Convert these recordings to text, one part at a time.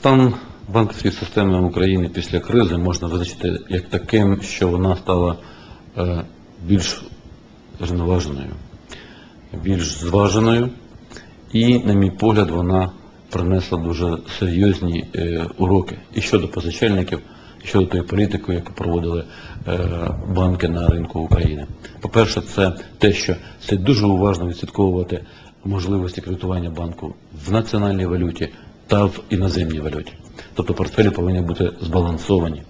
Стан банківської системи України після кризи можна визначити як таким, що вона стала е, більш рівноваженою, більш зваженою, і, на мій погляд, вона принесла дуже серйозні е, уроки і щодо позичальників, і щодо тої політики, яку проводили е, банки на ринку України. По-перше, це те, що це дуже уважно відслідковувати можливості кредитування банку в національній валюті та в іноземній валюті. Тобто портфелі повинні бути збалансовані.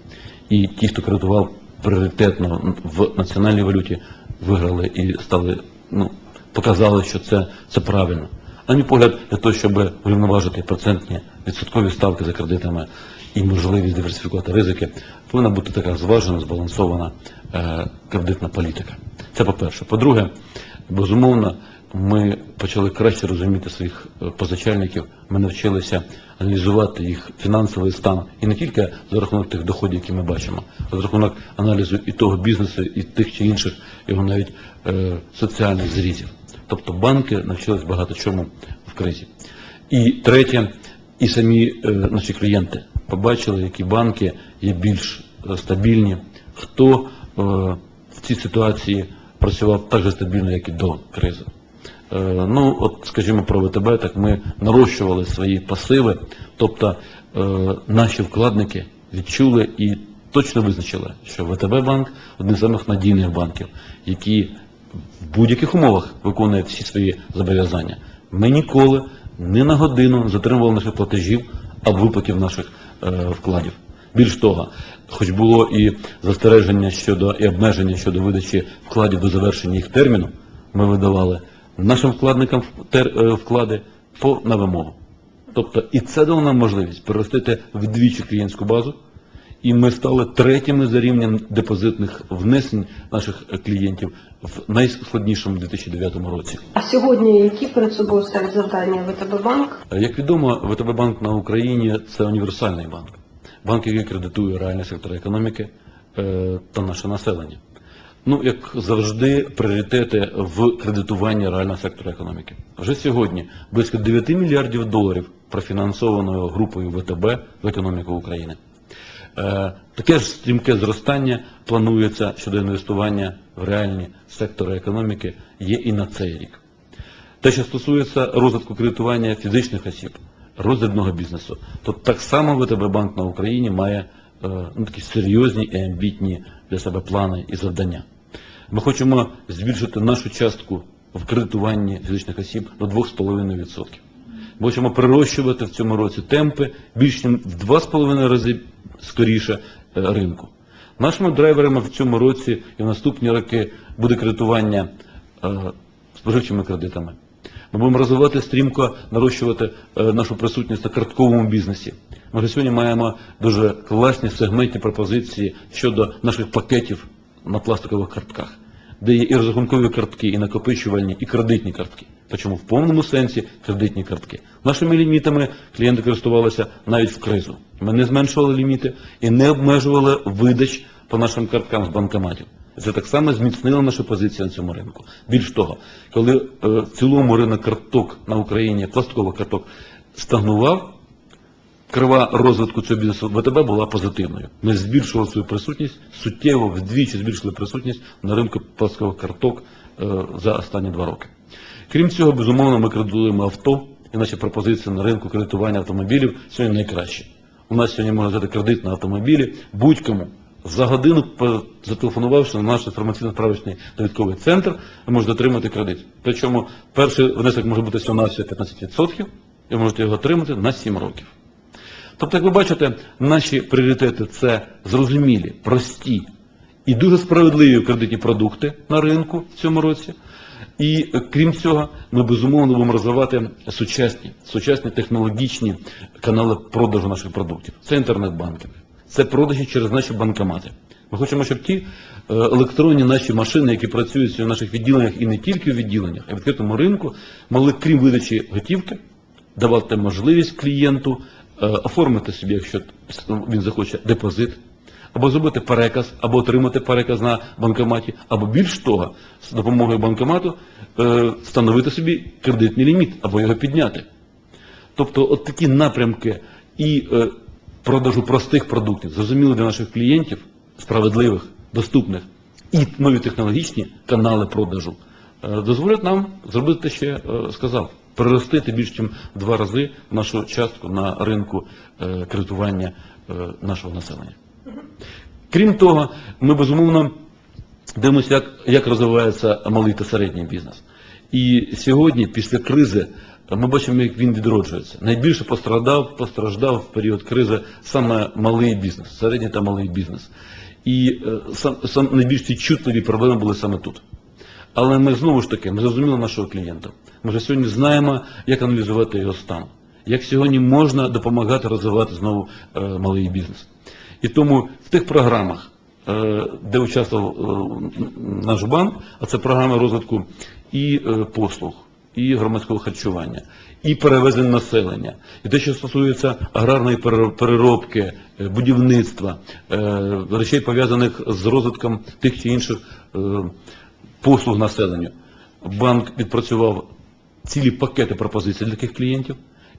І ті, хто кредитував пріоритетно в національній валюті, виграли і стали, ну, показали, що це, це правильно. На мій погляд, для того, щоб врівноважити процентні відсоткові ставки за кредитами і можливість диверсифікувати ризики, повинна бути така зважена, збалансована е, кредитна політика. Це по-перше. По-друге, безумовно, ми почали краще розуміти своїх е, позичальників, ми навчилися аналізувати їх фінансовий стан і не тільки за рахунок тих доходів, які ми бачимо, а за рахунок аналізу і того бізнесу, і тих чи інших його навіть е, соціальних зрізів. Тобто банки навчились багато чому в кризі. І третє, і самі е, наші клієнти побачили, які банки є більш е, стабільні, хто е, в цій ситуації працював так же стабільно, як і до кризи. Е, Ну, от, скажімо, про ВТБ, так ми нарощували свої пасиви, тобто е, наші вкладники відчули і точно визначили, що ВТБ банк один з самих надійних банків, які в будь-яких умовах виконує всі свої зобов'язання. Ми ніколи ні на годину затримували наших платежів або виплатів наших е, вкладів. Більш того, хоч було і застереження щодо і обмеження щодо видачі вкладів до завершення їх терміну, ми видавали нашим вкладникам е, вклади по на вимогу. Тобто і це дало нам можливість переростити вдвічі клієнтську базу, і ми стали третіми за рівнем депозитних внесень наших е, клієнтів в найскладнішому 2009 році. А сьогодні які перед собою ставить завдання ВТБ банк? Е, Як відомо, ВТБ банк на Україні це універсальний банк. Банк, який кредитує реальний сектор економіки та наше населення. Ну, як завжди, пріоритети в кредитуванні реального сектора економіки. Вже сьогодні близько 9 мільярдів доларів профінансовано групою ВТБ в економіку України. Е, Таке ж стрімке зростання планується щодо інвестування в реальні сектори економіки є і на цей рік. Те, що стосується розвитку кредитування фізичних осіб, роздрібного бізнесу, то так само ВТБ банк на Україні має ну, такі серйозні і амбітні для себе плани і завдання. Ми хочемо збільшити нашу частку в кредитуванні фізичних осіб до 2,5%. Ми хочемо прирощувати в цьому році темпи більш ніж в 2,5 рази скоріше е, ринку. Нашими драйверами в цьому році і в наступні роки буде кредитування е, споживчими кредитами. Ми будемо розвивати стрімко, нарощувати е, нашу присутність на картковому бізнесі. Ми вже сьогодні маємо дуже класні сегментні пропозиції щодо наших пакетів на пластикових картках, де є і розрахункові картки, і накопичувальні, і кредитні картки. Причому в повному сенсі кредитні картки. Нашими лімітами клієнти користувалися навіть в кризу. Ми не зменшували ліміти і не обмежували видач по нашим карткам з банкоматів. Це так само зміцнило нашу позицію на цьому ринку. Більш того, коли е, в цілому ринок карток на Україні, пластикових карток, стагнував, крива розвитку цього бізнесу ВТБ була позитивною. Ми збільшували свою присутність, суттєво вдвічі збільшили присутність на ринку пластикових карток е, за останні два роки. Крім цього, безумовно, ми кредитуємо авто, і наші пропозиції на ринку кредитування автомобілів сьогодні найкращі. У нас сьогодні можна взяти кредит на автомобілі будь-кому. За годину, зателефонувавши на наш інформаційно-справочний довідковий центр, ви можете отримати кредит. Причому перший внесок може бути всього на 15%, і ви можете його отримати на 7 років. Тобто, як ви бачите, наші пріоритети це зрозумілі, прості і дуже справедливі кредитні продукти на ринку в цьому році. І крім цього, ми безумовно будемо розвивати сучасні, сучасні технологічні канали продажу наших продуктів. Це інтернет-банкінг, це продажі через наші банкомати. Ми хочемо, щоб ті е, електронні наші машини, які працюють в наших відділеннях і не тільки в відділеннях, а в відкритому ринку, могли, крім видачі готівки, давати можливість клієнту е, оформити собі, якщо він захоче, депозит, або зробити переказ, або отримати переказ на банкоматі, або більш того, з допомогою банкомату е, встановити собі кредитний ліміт або його підняти. Тобто, от такі напрямки і е, продажу простих продуктів, зрозуміло для наших клієнтів, справедливих, доступних, і нові технологічні канали продажу е, дозволять нам зробити те, що я е, сказав, переростити більш ніж два рази нашу частку на ринку е, кредитування нашого населення. Крім того, ми безумовно дивимося, як, як розвивається малий та середній бізнес. І сьогодні, після кризи, ми бачимо, як він відроджується. Найбільше постраждав, постраждав в період кризи саме малий бізнес, середній та малий бізнес. І е, сам, сам найбільш чутливі проблеми були саме тут. Але ми знову ж таки, ми зрозуміли нашого клієнта. Ми вже сьогодні знаємо, як аналізувати його стан, як сьогодні можна допомагати розвивати знову е, малий бізнес. І тому в тих програмах, е, де участвував е, наш банк, а це програми розвитку і е, послуг, і громадського харчування, і перевезень населення, і те, що стосується аграрної переробки, е, будівництва, е, речей пов'язаних з розвитком тих чи інших е, послуг населенню. Банк відпрацював цілі пакети пропозицій для таких клієнтів.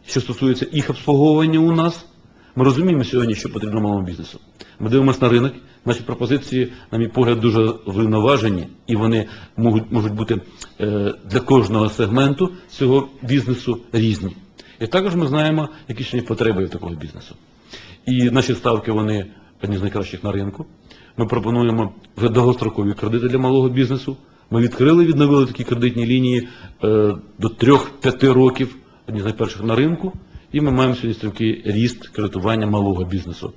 Що стосується їх обслуговування у нас, ми розуміємо сьогодні, що потрібно малому бізнесу. Ми дивимося на ринок, наші пропозиції, на мій погляд, дуже врівноважені, і вони можуть, можуть бути е, для кожного сегменту цього бізнесу різні. І також ми знаємо, які ще є потреби такого бізнесу. І наші ставки вони одні з найкращих на ринку. Ми пропонуємо вже довгострокові кредити для малого бізнесу. Ми відкрили, відновили такі кредитні лінії е, до 3-5 років, одні з найперших на ринку. І ми маємо сьогодні стрімкий ріст кредитування малого бізнесу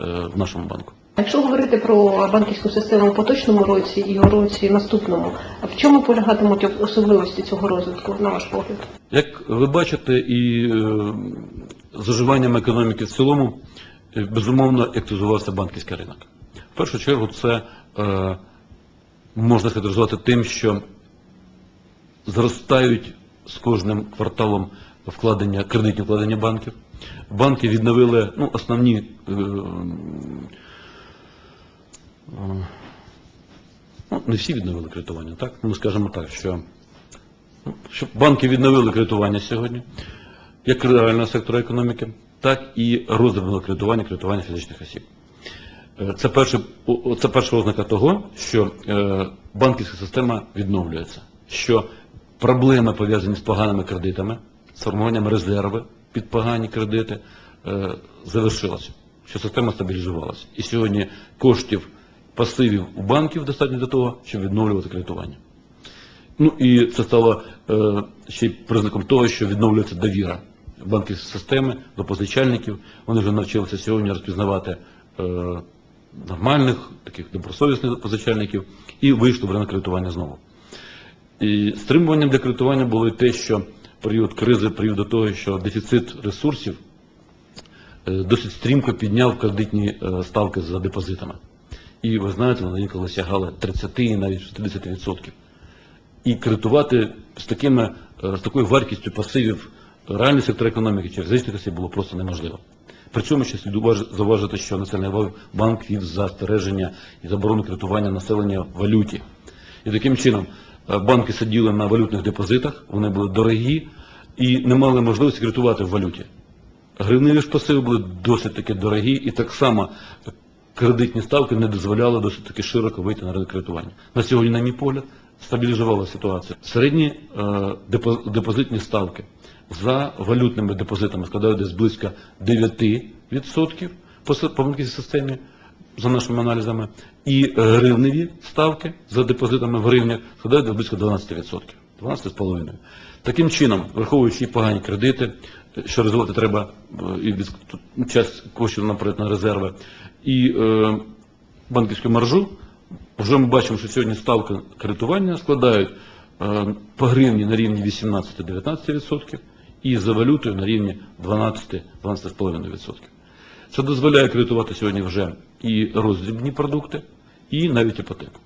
е, в нашому банку. Якщо говорити про банківську систему в поточному році і у році наступному, в чому полягатимуть особливості цього розвитку, на ваш погляд? Як ви бачите, і е, з оживанням економіки в цілому, е, безумовно, активізувався банківський ринок. В першу чергу це можна характеризувати тим, що зростають з кожним кварталом вкладення, кредитні вкладення банків. Банки відновили ну, основні е, е, ну, не всі відновили кредитування, так? Ну, Ми скажемо так, що щоб банки відновили кредитування сьогодні, як реального сектора економіки, так і роздрібного кредитування, кредитування фізичних осіб. Е, Це, перше, це перша ознака того, що банківська система відновлюється, що проблеми пов'язані з поганими кредитами, з формуванням резерви під погані кредити, е, завершилася, що система стабілізувалася. І сьогодні коштів пасивів у банків достатньо для того, щоб відновлювати кредитування. Ну і це стало е, ще й признаком того, що відновлюється довіра банківської системи до позичальників. Вони вже навчилися сьогодні розпізнавати е, нормальних, таких добросовісних позичальників і вийшли в ринок кредитування знову. І стримуванням для кредитування було і те, що період кризи привів до того, що дефіцит ресурсів е, досить стрімко підняв кредитні е, ставки за депозитами. І ви знаєте, вони інколи сягали 30 і навіть 60%. І кредитувати з, такими, е, з такою вартістю пасивів реальний сектор економіки чи фізичних було просто неможливо. При цьому ще слід зауважити, що Національний банк вів застереження і заборону кредитування населення в валюті. І таким чином банки сиділи на валютних депозитах, вони були дорогі і не мали можливості кредитувати в валюті. Гривневі ж пасиви були досить таки дорогі, і так само кредитні ставки не дозволяли досить таки широко вийти на кредитування. На сьогодні, на мій погляд, стабілізувала ситуацію. Середні е, депо- депозитні ставки за валютними депозитами складають десь близько 9% по, с- по банківській системі, за нашими аналізами, і е, гривневі ставки за депозитами в гривнях складають близько 12%. 12,5%. Таким чином, враховуючи погані кредити, що розвивати треба е, і від, тут час коштів наперед на резерви, і е, банківську маржу, вже ми бачимо, що сьогодні ставки кредитування складають е, по гривні на рівні 18-19% і за валютою на рівні 12-12,5%. Це дозволяє кредитувати сьогодні вже і роздрібні продукти, і навіть іпотеку.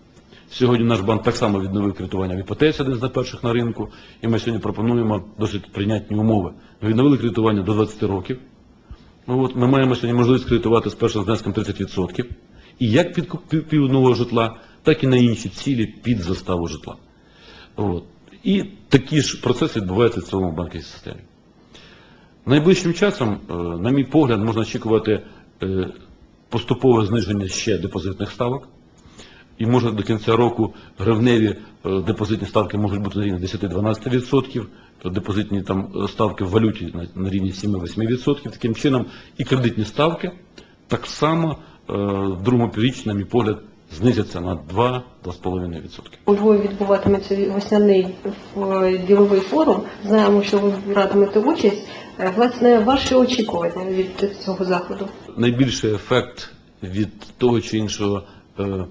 Сьогодні наш банк так само відновив кредитування в іпотеці, один з найперших на ринку, і ми сьогодні пропонуємо досить прийнятні умови. Ми відновили кредитування до 20 років. Ну, от, ми маємо сьогодні можливість кредитувати з першим внеском 30%. І як під купівлю нового житла, так і на інші цілі під заставу житла. От. І такі ж процеси відбуваються в цілому банківській системі. Найближчим часом, е, на мій погляд, можна очікувати е, поступове зниження ще депозитних ставок. І може до кінця року гривневі е, депозитні ставки можуть бути на рівні 10-12%, то депозитні там е, ставки в валюті на, рівні 7-8%. Таким чином і кредитні ставки так само е, в другому півріччі, на мій погляд, знизяться на 2-2,5%. У Львові відбуватиметься весняний е, діловий форум. Знаємо, що ви братимете участь. Власне, ваші очікування від цього заходу? найбільший ефект від того чи іншого е,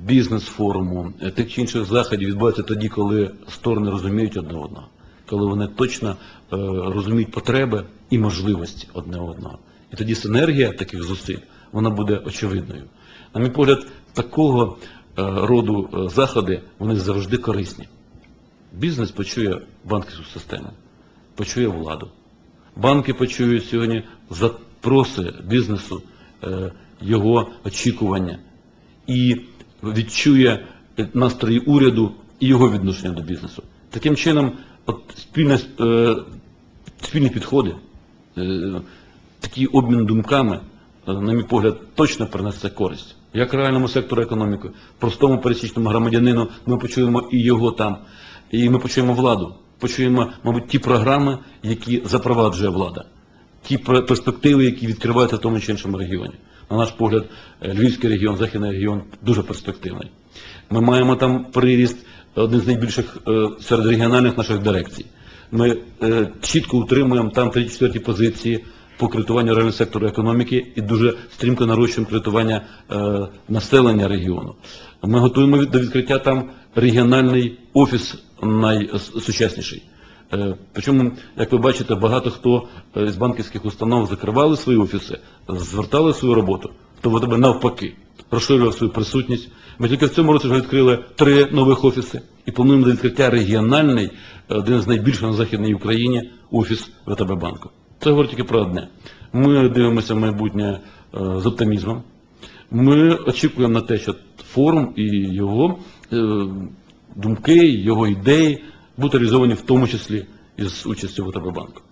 бізнес-форуму, е, тих чи інших заходів відбувається тоді, коли сторони розуміють одне одного, коли вони точно е, розуміють потреби і можливості одне одного. І тоді синергія таких зусиль вона буде очевидною. На мій погляд, такого роду заходи вони завжди корисні. Бізнес почує банківську систему, почує владу. Банки почують сьогодні запроси бізнесу, е, його очікування і відчує настрої уряду і його відношення до бізнесу. Таким чином, от спільне, е, спільні підходи, е, такий обмін думками, на мій погляд, точно принесе користь. Як реальному сектору економіки, простому пересічному громадянину ми почуємо і його там, і ми почуємо владу, почуємо, мабуть, ті програми, які запроваджує влада, ті перспективи, які відкриваються в тому чи іншому регіоні. На наш погляд, е, Львівський регіон, Західний регіон дуже перспективний. Ми маємо там приріст один з найбільших е, серед регіональних наших дирекцій. Ми е, чітко утримуємо там 3-4 позиції по кредитуванню реального сектору економіки і дуже стрімко нарощуємо кредитування е, населення регіону. Ми готуємо до відкриття там регіональний офіс найсучасніший. Е, Причому, як ви бачите, багато хто е, з банківських установ закривали свої офіси, звертали свою роботу, то в тебе навпаки розширював свою присутність. Ми тільки в цьому році вже відкрили три нових офіси і плануємо до відкриття регіональний, е, один з найбільших на Західній Україні, офіс ВТБ банку. Це говорить тільки про одне. Ми дивимося майбутнє з оптимізмом. Ми очікуємо на те, що форум і його думки, його ідеї будуть реалізовані в тому числі із участю ВТБ банку.